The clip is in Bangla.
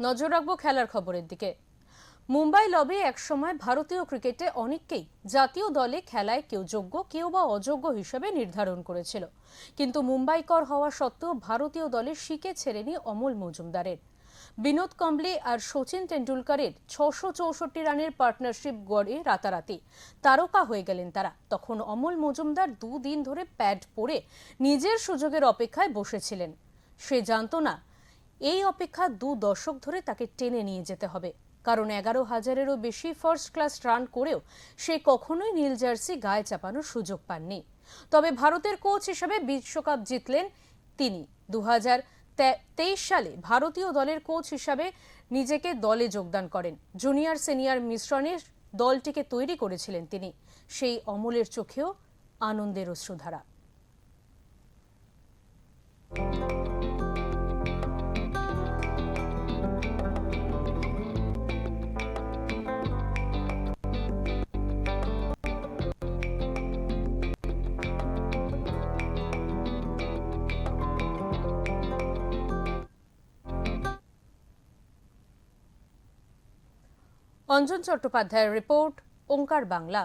নজর রাখব খেলার খবরের দিকে। মুম্বাই লবে একসময় ভারতীয় ক্রিকেটে অনেককেই জাতীয় দলে খেলায় কেউ যোগ্য, কেউ বা অযোগ্য হিসেবে নির্ধারণ করেছিল। কিন্তু মুম্বাইকর হওয়া সত্ত্বেও ভারতীয় দলে শিকে ছেড়েনি অমল মজুমদারের। বিনোদ কম্বলি আর সচিন তেন্ডুলকরের ছশো চৌষট্টি রানের পার্টনারশিপ গড়ে রাতারাতি। তারকা হয়ে গেলেন তারা। তখন অমল মজুমদার দুদিন ধরে প্যাড পরে নিজের সুযোগের অপেক্ষায় বসেছিলেন। সে জানতো না এই অপেক্ষা দু দশক ধরে তাকে টেনে নিয়ে যেতে হবে। কারণ এগারো হাজারেরও বেশি ফার্স্ট ক্লাস রান করেও সে কখনোই নীল জার্সি গায়ে চাপানোর সুযোগ পাননি। তবে ভারতের কোচ হিসেবে বিশ্বকাপ জিতলেন তিনি। দু তেইশ সালে ভারতীয় দলের কোচ হিসাবে নিজেকে দলে যোগদান করেন। জুনিয়র সিনিয়র মিশ্রণে দলটিকে তৈরি করেছিলেন তিনি। সেই অমলের চোখেও আনন্দের অশ্রুধারা। অঞ্জন চট্টোপাধ্যায়ের রিপোর্ট ওঙ্কার বাংলা।